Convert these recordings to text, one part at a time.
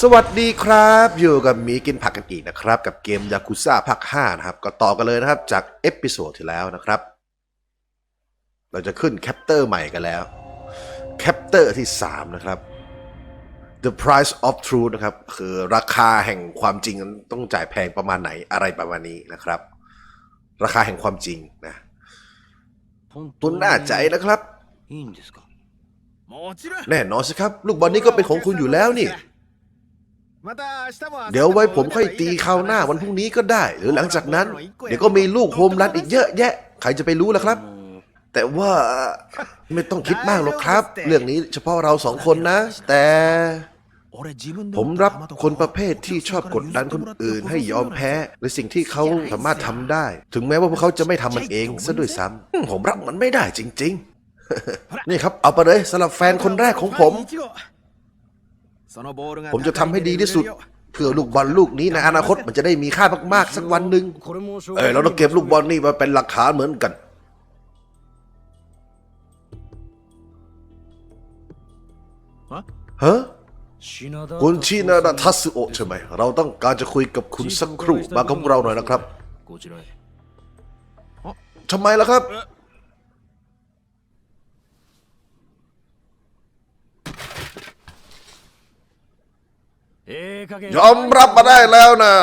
สวัสดีครับ อยู่กับหมีกินผักกันอีกนะครับ กับเกมยากุซ่าภาค5นะครับ ก็ต่อกันเลยนะครับ จากเอพิโซดที่แล้วนะครับ เราจะขึ้นแคปเตอร์ใหม่กันแล้วแคปเตอร์ที่ 3 นะครับ The Price of Truth นะครับ คือราคาแห่งความจริงต้องจ่ายแพงประมาณไหนอะไรประมาณนี้นะครับ ราคาแห่งความจริงนะตุนน่าใจนะครับแน่นอนสิครับ ลูกบอลนี้ก็เป็นของคุณอยู่แล้วนี่ เดี๋ยวไว้ผมค่อยตีตีคราวหน้าวันพรุ่งนี้ก็ได้ หรือหลังจากนั้น เดี๋ยวก็มีลูกโฮมรันอีกเยอะแยะ ใครจะไปรู้ล่ะครับ แต่ว่าไม่ต้องคิดมากหรอกครับ เรื่องนี้เฉพาะเราสองคนนะ แต่ผมรับคนประเภทที่ชอบกดดันคนอื่นให้ยอมแพ้หรือสิ่งที่เขาสามารถทำได้ ถึงแม้ว่าพวกเขาจะไม่ทำมันเองซะด้วยซ้ำผมรับมันไม่ได้จริง ๆ นี่ครับเอาไปเลยสำหรับแฟนคนแรกของผม ผมจะทำให้ดีที่สุดเพื่อลูกบอลลูกนี้ในอนาคตมันจะได้มีค่ามากๆสักวันหนึ่งเออเราต้องเก็บลูกบอลนี่มาเป็นหลักฐานเหมือนกัน ฮะคุณชินาดาทัสโอใช่ไหม เราต้องการจะคุยกับคุณสักครู่มากับเราหน่อยนะครับทำไมล่ะครับ ยอมรับมาได้แล้วนะ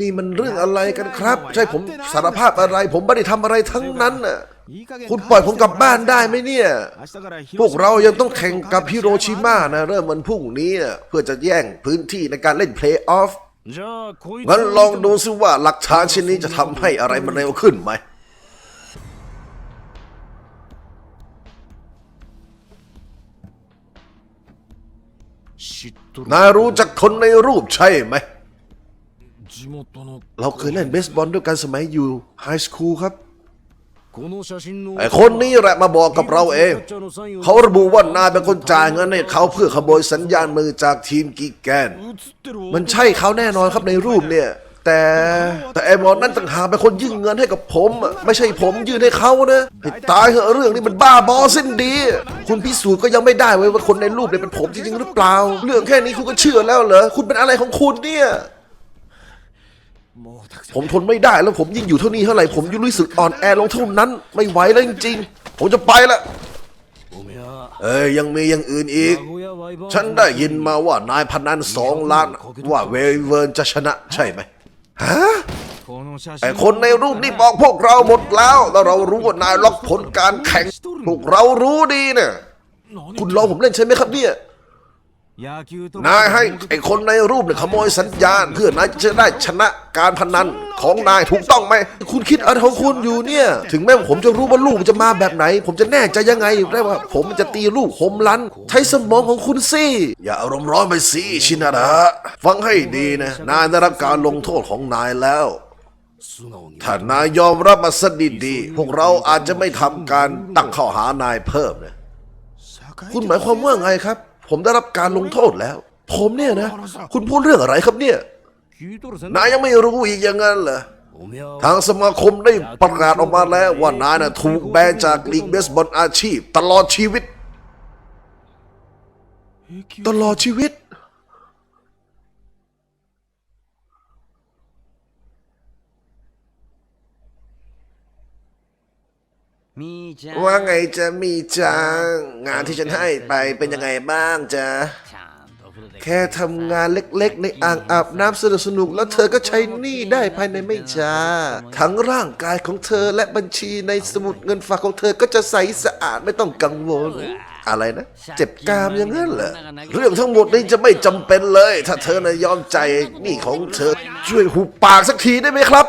นี่มันเรื่องอะไรกันครับ ใช่ผมสารภาพอะไร ผมไม่ได้ทำอะไรทั้งนั้นน่ะคุณปล่อยผมกลับบ้านได้ไหมเนี่ย พวกเรายังต้องแข่งกับฮิโรชิมานะ เริ่มวันพรุ่งนี้เพื่อจะแย่งพื้นที่ในการเล่นเพลย์ออฟงั้นลองดูซิว่าหลักฐานชิ้นนี้จะทำให้อะไรมันเร็วขึ้นไหม นายรู้จักคนในรูปใช่ไหม เราเคยเล่นเบสบอลด้วยกันสมัยอยู่ไฮสคูลครับ ไอ้คนนี้แหละมาบอกกับเราเอง เขาระบุว่านายเป็นคนจ่ายเงินให้เขาเพื่อขโมยสัญญาณมือจากทีมกิแกน มันใช่เขาแน่นอนครับในรูปเนี่ย แต่แต่แอ้หมอนั่นต่างหากเป็นคนยื่นเงินให้กับผมไม่ใช่ผมยื่นให้เขานะให้ตายเหอะเรื่องนี้มันบ้าบอสิ้นดี คุณพิสูจน์ก็ยังไม่ได้ไว้ว่าคนในรูปเนี่ยเป็นผมจริงๆหรือเปล่า เรื่องแค่นี้คุณก็เชื่อแล้วเหรอคุณเป็นอะไรของคุณเนี่ยผมทนไม่ได้แล้วผมยิ่งอยู่เท่านี้เท่าไหร่ผมยิ่งรู้สึกอ่อนแอลงเท่านั้น ไม่ไหวแล้วจริงๆ ผมจะไปละเอ้ยยังมีอย่างอื่นอีก ฉันได้ยินมาว่านายพนันสองล้านว่าเวเวิร์นจะชนะใช่ไหม ฮะแต่คนในรูปนี่บอกพวกเราหมดแล้ว แล้วเรารู้ว่านายล็อกผลการแข่งพวกเรารู้ดีเนี่ยคุณรอผมเล่นใช่ไหมครับเนี่ย นายให้ไอ้คนในรูปเนี่ยขโมยสัญญาณ เพื่อนายจะได้ชนะการพนันของนายถูกต้องไหม คุณคิดอะไรของคุณอยู่เนี่ย ถึงแม้ผมจะรู้ว่าลูกจะมาแบบไหน ผมจะแน่ใจยังไงได้ว่า ผมจะตีลูกผมลันใช้สมองของคุณสิอย่าอารมณ์ร้อนไปสิชินาระฟังให้ดีนะนายได้รับการลงโทษของนายแล้วถ้านายยอมรับมาสักดีๆพวกเราอาจจะไม่ทำการตั้งข้อหานายเพิ่มนะคุณหมายความว่าไงครับ ผมได้รับการลงโทษแล้ว ผมเนี่ยนะ คุณพูดเรื่องอะไรครับเนี่ย นายยังไม่รู้อีกอย่างนั้นเหรอ ทางสมาคมได้ประกาศออกมาแล้วว่านายน่ะถูกแบนจากลีกเบสบอลอาชีพ ตลอดชีวิต ตลอดชีวิต มีจังว่าไงจะมีจังงานที่ฉันให้ไปเป็นยังไงบ้างจ๊ะแค่ทำงานเล็กๆ ในอ่างอาบน้ำสนุกสนุกแล้วเธอก็ใช้หนี้ได้ภายในไม่ช้าทั้งร่างกายของเธอและบัญชีในสมุดเงินฝากของเธอก็จะใสสะอาดไม่ต้องกังวล อะไรนะ เจ็บกามอย่างนั้นเหรอเรื่องทั้งหมดนี้จะไม่จำเป็นเลย ถ้าเธอนายอมใจหนี้ของเธอช่วยหุบปากสักทีได้ไหมครับ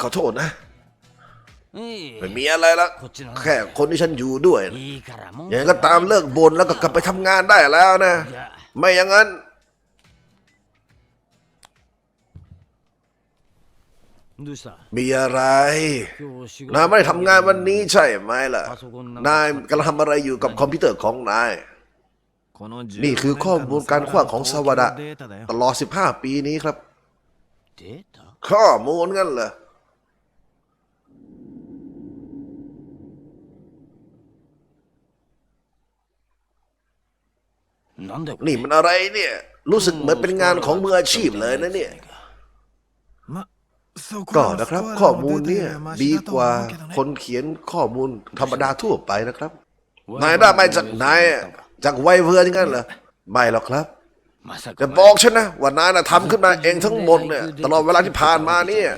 ขอโทษนะไม่มีอะไรละแค่คนที่ฉันอยู่ด้วยอย่างนั้นก็ตามเลิกบนแล้วก็กลับไปทำงานได้แล้วนะ ไม่อย่างนั้นมีอะไร นายไม่ได้ทำงานวันนี้ใช่ไหมล่ะ นายกำลังทำอะไรอยู่กับคอมพิวเตอร์ของนาย นี่คือข้อมูลการขว้างของสวัสดะตลอด 15 ปีนี้ครับ ข้อมูลงั้นเหรอ นี่มันอะไรเนี่ย รู้สึกเหมือนเป็นงานของมืออาชีพเลยนะเนี่ย ก็นะครับ ข้อมูลเนี่ยดีกว่าคนเขียนข้อมูลธรรมดาทั่วไปนะครับ นายได้มาจากไหนจากไวเพื่อนงั้นเหรอไม่หรอกครับจะบอกฉันนะว่านายน่ะทำขึ้นมาเองทั้งหมดเนี่ยตลอดเวลาที่ผ่านมาเนี่ย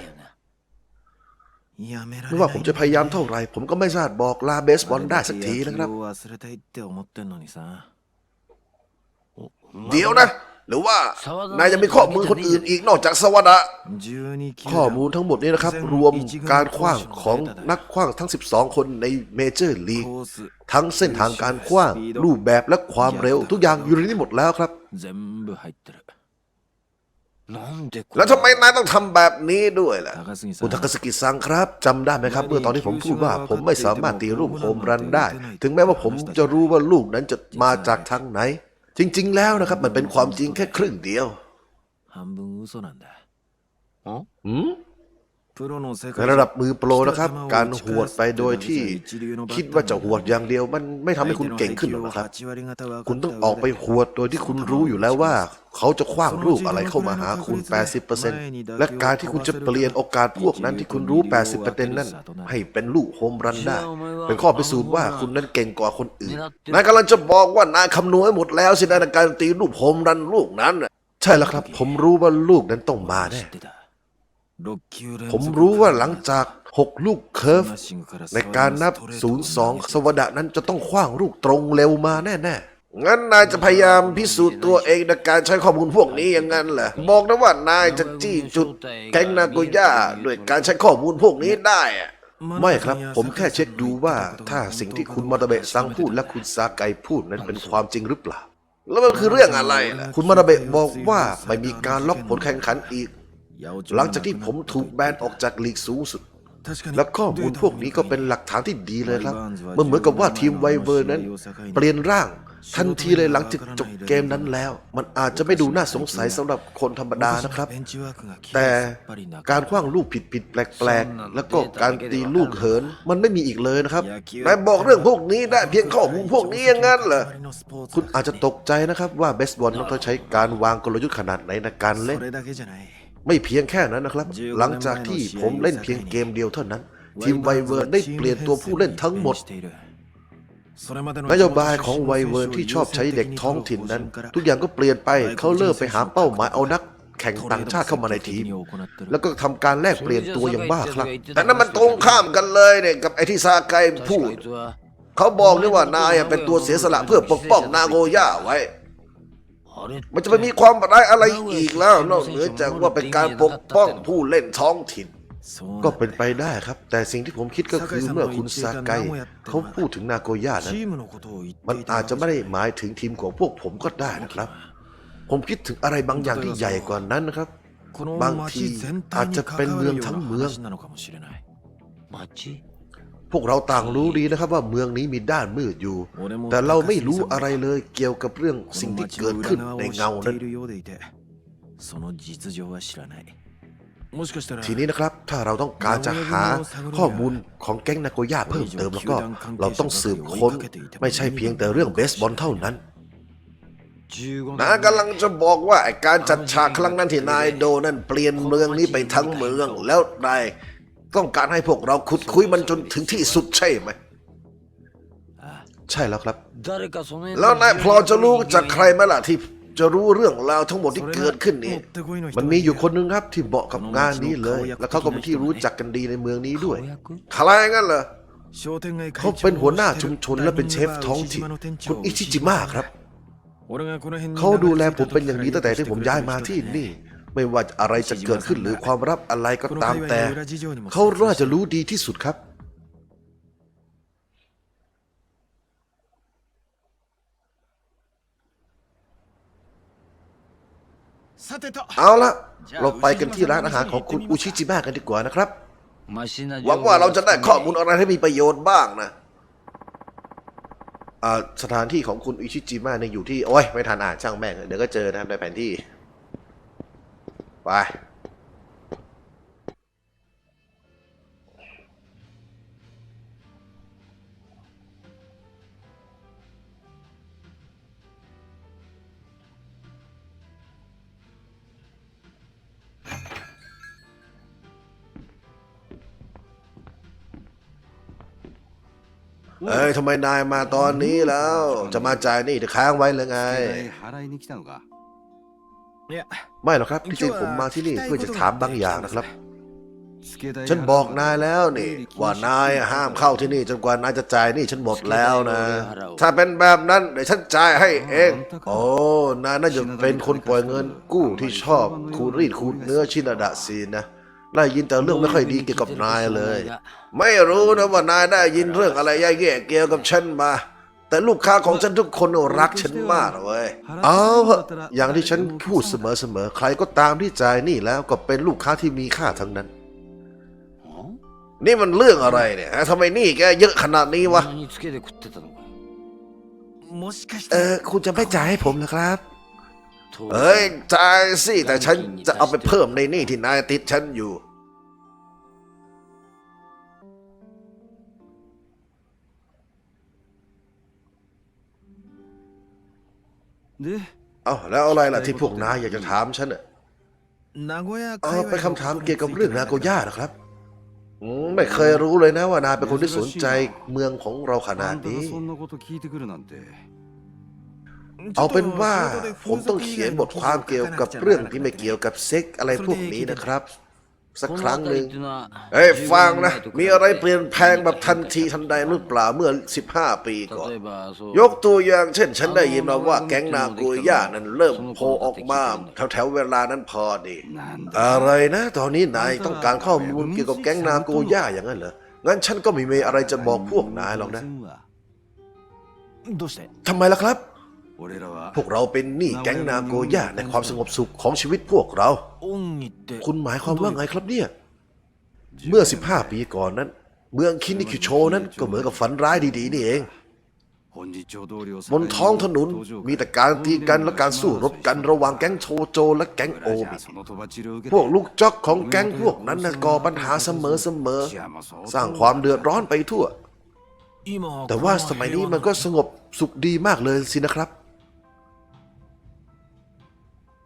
ไม่ว่าผมจะพยายามเท่าไหร่ ผมก็ไม่สามารถบอกลาเบสบอลได้สักทีนะครับ เดี๋ยวนะ หรือว่านายจะมีข้อมูลคนอื่นอีกนอกจากสวัสดะข้อมูลทั้งหมดนี้นะครับ รวมการคว้างของนักคว้างทั้ง 12 คนในเมเจอร์ลีกทั้งเส้นทางการคว้างรูปแบบและความเร็ว ทุกอย่างอยู่ในนี้หมดแล้วครับแล้วทำไมนายต้องทำแบบนี้ด้วยล่ะคุณทากาสกิซังครับจำได้ไหมครับ เมื่อตอนที่ผมพูดว่าผมไม่สามารถตีรูปโฮมรันได้ ถึงแม้ว่าผมจะรู้ว่าลูกนั้นจะมาจากทางไหน จริง ๆ แล้วนะครับ มันเป็นความจริงแค่ครึ่งเดียว 半分嘘なんだ หืม プロの世 ใน界ระดับมือโปรนะครับ การหวดไปโดยที่คิดว่าจะหวดอย่างเดียว มันไม่ทำให้คุณเก่งขึ้นหรอกนะครับ คุณต้องออกไปหวดโดยที่คุณรู้อยู่แล้วว่า เขาจะคว้างลูกอะไรเข้ามาหาคุณ 80%และการที่คุณจะเปลี่ยนโอกาสพวกนั้นที่คุณรู้ 80%นั่นให้เป็นลูกโฮมรันได้ เป็นข้อพิสูจน์ว่าคุณนั้นเก่งกว่าคนอื่น นายกำลังจะบอกว่านายคำนวณไว้หมดแล้วสินะในการตีลูกโฮมรันลูกนั้นน่ะใช่แล้วครับ ผมรู้ว่าลูกนั้นต้องมาแน่ ผมรู้ว่าหลังจาก 6 ลูกเคิร์ฟ ในการนับ 0-2 สวดะนั้นจะต้องคว้างลูกตรงเร็วมาแน่ ๆ งั้นนายจะพยายามพิสูจน์ตัวเองในการใช้ข้อมูลพวกนี้อย่างนั้นเหรอบอกนะว่านายจะจี้จุดแก๊งนาโกย่าด้วยการใช้ข้อมูลพวกนี้ได้อะไม่ครับ ผมแค่เช็คดูว่าถ้าสิ่งที่คุณมาตาเบะซังพูดและคุณซาไกพูดนั้นเป็นความจริงหรือเปล่า แล้วมันคือเรื่องอะไรล่ะคุณมาตาเบะบอกว่าไม่มีการล็อกผลแข่งขันอีก หลังจากที่ผมถูกแบนออกจากลีกสูงสุด และข้อมูลพวกนี้ก็เป็นหลักฐานที่ดีเลยครับ มันเหมือนกับว่าทีมไวเวอร์นั้น เปลี่ยนร่างทันทีเลยหลังจากจบเกมนั้นแล้ว มันอาจจะไม่ดูน่าสงสัยสำหรับคนธรรมดานะครับ แต่การคว้างลูกผิดผิดแปลกๆ แล้วก็การตีลูกเหิน มันไม่มีอีกเลยนะครับนายบอกเรื่องพวกนี้ได้เพียงข้อมูลพวกนี้อย่างนั้นเหรอคุณอาจจะตกใจนะครับว่าเบสบอลต้องใช้การวางกลยุทธ์ขนาดไหนในการเล่น ไม่เพียงแค่นั้นนะครับ หลังจากที่ผมเล่นเพียงเกมเดียวเท่านั้น ทีมไวเวอร์ได้เปลี่ยนตัวผู้เล่นทั้งหมดนโยบายของไวเวอร์ที่ชอบใช้เด็กท้องถิ่นนั้น ทุกอย่างก็เปลี่ยนไปเขาเริ่มไปหาเป้าหมายเอานักแข่งต่างชาติเข้ามาในทีม แล้วก็ทำการแลกเปลี่ยนตัวอย่างบ้าคลั่งแต่นั้นมันตรงข้ามกันเลยเนี่ยกับไอ้ที่ซาไกพูดเขาบอกนี่ว่านายอะเป็นตัวเสียสละเพื่อปกป้องนาโกย่าไว้ มันจะไปมีความร้ายอะไรอีกแล้ว นอกเหนือจากว่าเป็นการปกป้องผู้เล่นท้องถิ่น ก็เป็นไปได้ครับ แต่สิ่งที่ผมคิดก็คือเมื่อคุณซาไกเขาพูดถึงนาโกย่านั้นมันอาจจะไม่ได้หมายถึงทีมของพวกผมก็ได้นะครับ ผมคิดถึงอะไรบางอย่างที่ใหญ่กว่านั้นนะครับ บางทีอาจจะเป็นเมืองทั้งเมืองマジ พวกเราต่างรู้ดีนะครับว่าเมืองนี้มีด้านมืดอยู่ แต่เราไม่รู้อะไรเลยเกี่ยวกับเรื่องสิ่งที่เกิดขึ้นในเงานั้นทีนี้นะครับถ้าเราต้องการจะหาข้อมูลของแก๊งนาโกย่าเพิ่มเติมแล้วก็เราต้องสืบค้นไม่ใช่เพียงแต่เรื่องเบสบอลเท่านั้น15นายกำลังจะบอกว่าไอ้การจัดฉากครั้งนั้นที่นายโดนนั่นเปลี่ยนเมืองนี้ไปทั้งเมืองแล้วนาย ต้องการให้พวกเราขุดคุยมันจนถึงที่สุดใช่ไหม ใช่แล้วครับ แล้วนายพลอจะรู้จากใครไหมล่ะที่จะรู้เรื่องราวทั้งหมดที่เกิดขึ้นนี่ มันมีอยู่คนนึงครับที่เหมาะกับงานนี้เลย และเขาก็เป็นที่รู้จักกันดีในเมืองนี้ด้วยใครงั้นเหรอเขาเป็นหัวหน้าชุมชนและเป็นเชฟท้องถิ่นคุณอิชิจิมะครับ เขาดูแลผมเป็นอย่างดีตั้งแต่ที่ผมย้ายมาที่นี่ ไม่ว่าอะไรจะเกิดขึ้นหรือความรับอะไรก็ตามแต่ เขาน่าจะรู้ดีที่สุดครับ เอาละเราไปกันที่ร้านอาหารของคุณอุชิจิมะกันดีกว่านะครับ หวังว่าเราจะได้ข้อมูลอะไรให้มีประโยชน์บ้างนะสถานที่ของคุณอิชิจิมะเนี่ยอยู่ที่ โอ้ย ไม่ทานอ่านช่างแม่ง เดี๋ยวก็เจอนะครับในแผนที่ ไป เอ้ยทำไมนายมาตอนนี้แล้ว จะมาจ่ายนี่ที่ค้างไว้หรือไง เนี่ยไม่หรอกครับที่จริงผมมาที่นี่เพื่อจะถามบางอย่างนะครับ ฉันบอกนายแล้วนี่ ว่านายห้ามเข้าที่นี่จนกว่านายจะจ่ายนี่ฉันหมดแล้วนะ ถ้าเป็นแบบนั้นเดี๋ยวฉันจ่ายให้เอง โอ้นายน่าจะเป็นคนปล่อยเงินกู้ที่ชอบคูรีดคูเนื้อชินดะซีนนะได้ยินแต่เรื่องไม่ค่อยดีเกี่ยวกับนายเลย ไม่รู้นะว่านายได้ยินเรื่องอะไรแย่ๆเกี่ยวกับฉันมา แต่ลูกค้าของฉันทุกคนรักฉันมากเว้ยเอาเอะอย่างที่ฉันพูดเสมอๆ ใครก็ตามที่จ่ายนี่แล้วก็เป็นลูกค้าที่มีค่าทั้งนั้น นี่มันเรื่องอะไรเนี่ยทำไมนี่แกเยอะขนาดนี้วะ เออคุณจะไม่จ่ายให้ผมนะครับ เฮ้ยจ่ายสิแต่ฉันจะเอาไปเพิ่มในนี่ที่นายติดฉันอยู่ เอาแล้วอะไรล่ะที่พวกนายอยากจะถามฉันน่ะเออเป็นคำถามเกี่ยวกับเรื่องนาโกย่ารอครับไม่เคยรู้เลยนะว่านายเป็นคนที่สนใจเมืองของเราขนาดนี้ เอาเป็นว่าผมต้องเขียนบทความเกี่ยวกับเรื่องที่ไม่เกี่ยวกับเซ็กอะไรพวกนี้นะครับ สักครั้งหนึ่งเอ้ยฟังนะ มีอะไรเปลี่ยนแปลงแบบทันทีทันใดหรือเปล่าเมื่อ 15 ปีก่อน ยกตัวอย่างเช่น ฉันได้ยินมาว่าแก๊งนาโกย่านั้นเริ่มโผล่ออกมาแถวๆเวลานั้นพอดี อะไรนะ ตอนนี้นายต้องการข้อมูลเกี่ยวกับแก๊งนาโกย่าอย่างนั้นเหรอ งั้นฉันก็ไม่มีอะไรจะบอกพวกนายหรอกนะทำไมล่ะครับ พวกเราเป็นหนี้แก๊งนาโกย่าในความสงบสุขของชีวิตพวกเรา คุณหมายความว่าไงครับเนี่ย เมื่อ 15 ปีก่อนนั้น เมืองคินิคิโชนั้นก็เหมือนกับฝันร้ายดีๆนี่เอง บนท้องถนนมีแต่การตีกันและการสู้รบกันระหว่างแก๊งโชโจ และแก๊งโอบิพวกลูกจอกของแก๊งพวกนั้นก่อปัญหาเสมอๆ สร้างความเดือดร้อนไปทั่ว แต่ว่าสมัยนี้มันก็สงบสุขดีมากเลยสินะครับ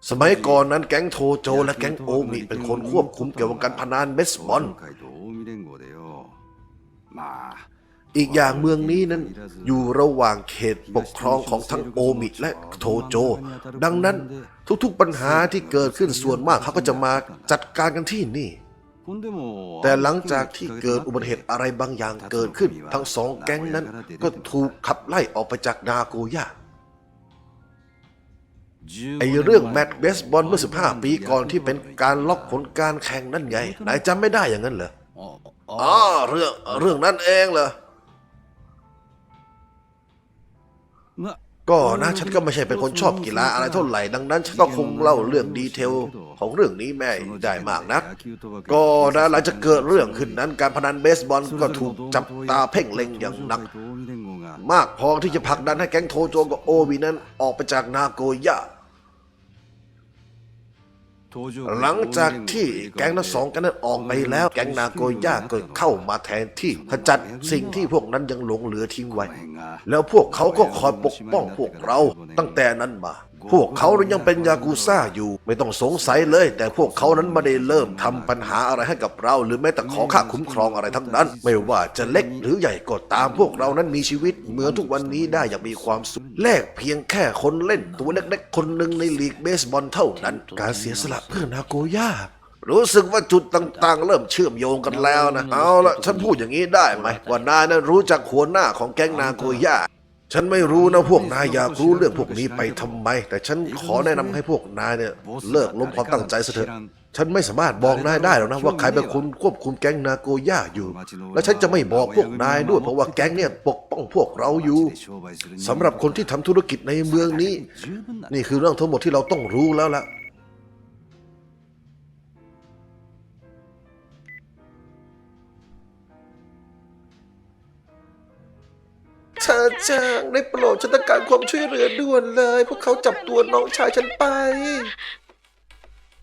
สมัยก่อนนั้นแก๊งโทโจและแก๊งโอมิเป็นคนควบคุมเกี่ยวกับการพนันเบสบอลอีกอย่างเมืองนี้นั้นอยู่ระหว่างเขตปกครองของทั้งโอมิและโทโจ ดังนั้นทุกๆปัญหาที่เกิดขึ้นส่วนมากเขาก็จะมาจัดการกันที่นี่ แต่หลังจากที่เกิดอุบัติเหตุอะไรบางอย่างเกิดขึ้น ทั้งสองแก๊งนั้นก็ถูกขับไล่ออกไปจากนาโกย่า ไอเรื่องแมตช์เบสบอลเมื่อ 15 ปีก่อนที่เป็นการล็อกผลการแข่งนั่นไงนายจำไม่ได้อย่างนั้นเหรอあอ๋อเรื่องเรื่องนั้นเองเหรอまก็นะฉันก็ไม่ใช่เป็นคนชอบกีฬาอะไรเท่าไหร่ดังนั้นฉันก็คงเล่าเรื่องดีเทลของเรื่องนี้ไม่ได้มากนักก็นะหลังจากเกิดเรื่องขึ้นนั้นการพนันเบสบอลก็ถูกจับตาเพ่งเล็งอย่างหนัก มากพอที่จะผลักดันให้แก๊งโทโจกับโอวีนั้นออกไปจากนาโกย่าหลังจากที่แก๊งทั้งสองกันนั้นออกไปแล้ว แก๊งนาโกย่าก็เข้ามาแทนที่ขจัดสิ่งที่พวกนั้นยังหลงเหลือทิ้งไว้ แล้วพวกเขาก็คอยปกป้องพวกเราตั้งแต่นั้นมา พวกเขายังเป็นยากูซ่าอยู่ ไม่ต้องสงสัยเลย แต่พวกเขานั้นไม่ได้เริ่มทำปัญหาอะไรให้กับเรา หรือแม้แต่ขอค่าคุ้มครองอะไรทั้งนั้น ไม่ว่าจะเล็กหรือใหญ่ก็ตามพวกเรานั้นมีชีวิตเหมือนทุกวันนี้ได้อย่างมีความสุขแลกเพียงแค่คนเล่นตัวเล็กๆ คนหนึ่งในลีกเบสบอลเท่านั้น การเสียสละเพื่อนาโกย่ารู้สึกว่าจุดต่างๆ เริ่มเชื่อมโยงกันแล้วนะ เอาละฉันพูดอย่างนี้ได้ไหมว่านายนั้นรู้จักหัวหน้าของแก๊งนาโกย่า ฉันไม่รู้นะพวกนายอยากรู้เรื่องพวกนี้ไปทำไม แต่ฉันขอแนะนำให้พวกนายเนี่ยเลิกล้มความตั้งใจซะเถอะฉันไม่สามารถบอกนายได้หรอกนะว่าใครเป็นคนควบคุมแก๊งนาโกย่าอยู่ และฉันจะไม่บอกพวกนายด้วยเพราะว่าแก๊งเนี่ยปกป้องพวกเราอยู่สำหรับคนที่ทำธุรกิจในเมืองนี้ นี่คือเรื่องทั้งหมดที่เราต้องรู้แล้วล่ะ จางได้โปรดฉันต้องการความช่วยเหลือด่วนเลย พวกเขาจับตัวน้องชายฉันไป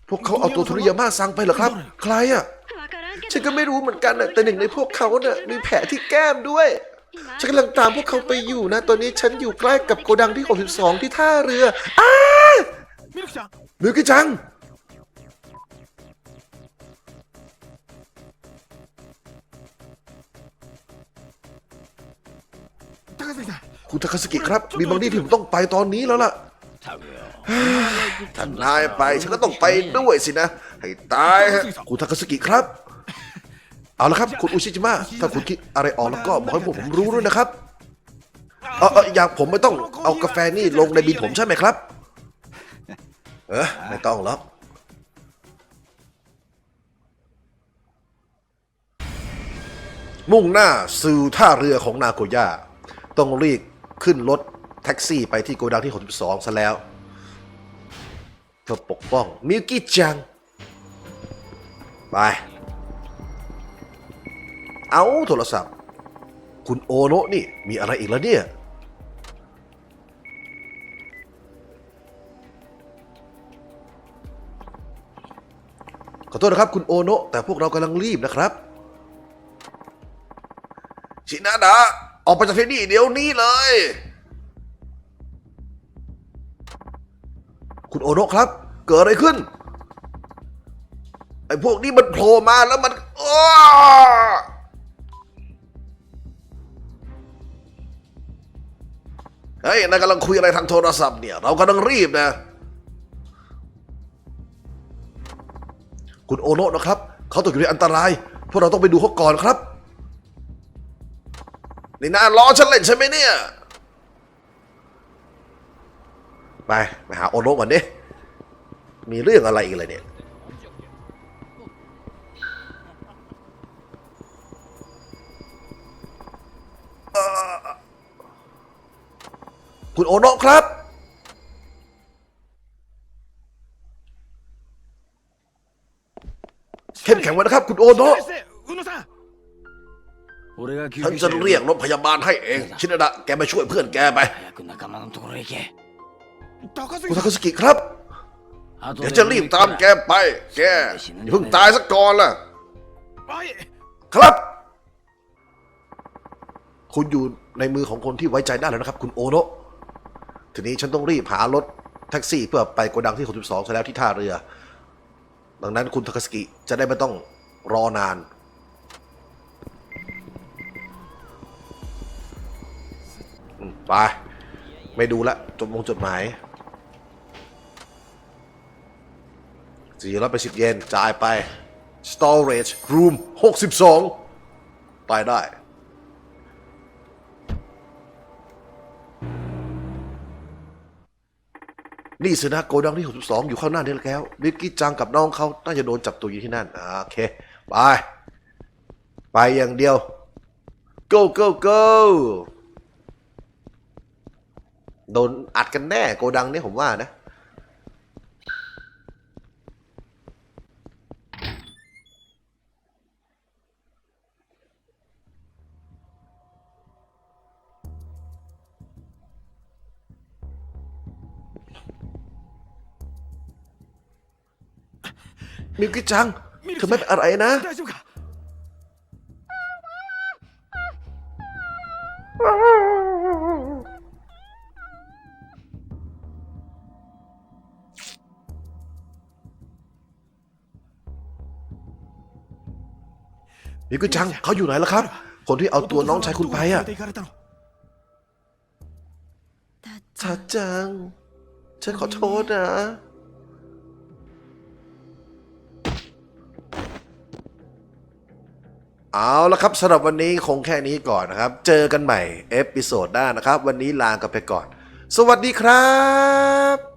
พวกเขาเอาตัวทุริยามาสังไปเหรอครับ ใครอะ ฉันก็ไม่รู้เหมือนกันนะแต่หนึ่งในพวกเขาเน่ะมีแผลที่แก้มด้วย ฉันกำลังตามพวกเขาไปอยู่นะ ตอนนี้ฉันอยู่ใกล้กับโกดังที่ 62 ที่ท่าเรืออ้ามิลกิจัง คุณทาคาสึกิครับ มีบางที่ที่ผมต้องไปตอนนี้แล้วล่ะท่านนายไปฉันก็ต้องไปด้วยสินะ ให้ตายฮะคุณทาคาสึกิครับ เอาละครับคุณอุชิจิมะถ้าคุณคิดอะไรออกแล้วก็บอกให้พวกผมรู้ด้วยนะครับเออเอออยากผมไม่ต้องเอากาแฟนี่ลงในบินผมใช่ไหมครับ เออไม่ต้องหรอกมุ่งหน้าสู่ท่าเรือของนาโกย่า ต้องรีบขึ้นรถแท็กซี่ไปที่โกดังที่ 62 ซะแล้วเพื่อปกป้องมิวกี้จัง ไป เอาโทรศัพท์ คุณโอโนะนี่ มีอะไรอีกแล้วเนี่ย ขอโทษนะครับคุณโอโนะแต่พวกเรากำลังรีบนะครับ ชินาดะ ออกไปจากที่นี่เดี๋ยวนี้เลย คุณโอโนะครับ เกิดอะไรขึ้น ไอ้พวกนี้มันโผล่มาแล้วมันอ้เฮ้ยนายกำลังคุยอะไรทางโทรศัพท์เนี่ย เรากำลังรีบนะ คุณโอโนะนะครับ เขาตกอยู่ในอันตราย พวกเราต้องไปดูเขาก่อนครับ นี่น่าล้อฉันเล่นใช่ไหมเนี่ย ไป ไปหาโอโนะก่อนดิ มีเรื่องอะไรอีกเลยเนี่ย คุณโอโนะครับเข้มแข็งไว้นะครับ คุณโอโนะ ฉันจะเรียกรถพยาบาลให้เอง ชินดะแกไปช่วยเพื่อนแกไปคุณทาคุสกิครับ เดี๋ยวจะรีบตามแกไป แกอย่าเพิ่งตายซะก่อนล่ะ ครับ คุณอยู่ในมือของคนที่ไว้ใจได้แล้วนะครับ คุณโอโนะทีนี้ฉันต้องรีบหารถแท็กซี่เพื่อไปโกดังที่ 62ใช่แล้วที่ท่าเรือ ดังนั้นคุณทาคาสกิจะได้ไม่ต้องรอนาน ไป ไม่ดูละจดมงจดหมาย480เยนจ่ายไป storage room 62ไปได้ นี่สินะโกดังที่62องอยู่ข้างหน้านี่แล้วมิกกี้จังกับน้องเขาน่าจะโดนจับตัวอยู่ที่นั่น โอเค ไป ไปอย่างเดียว go go go โดนอัดกันแน่โกดังเนี่ยผมว่านะ มิวกิจังเธอไม่เป็นอะไรนะ 大丈夫か มิกุจังเขาอยู่ไหนล่ะครับ คนที่เอาตัวน้องชายคุณไปอะทัดจัง ฉันขอโทษนะเอาละครับสำหรับวันนี้คงแค่นี้ก่อนนะครับ เจอกันใหม่ เอพิโซดหน้านะครับ วันนี้ลากันไปก่อน สวัสดีครับ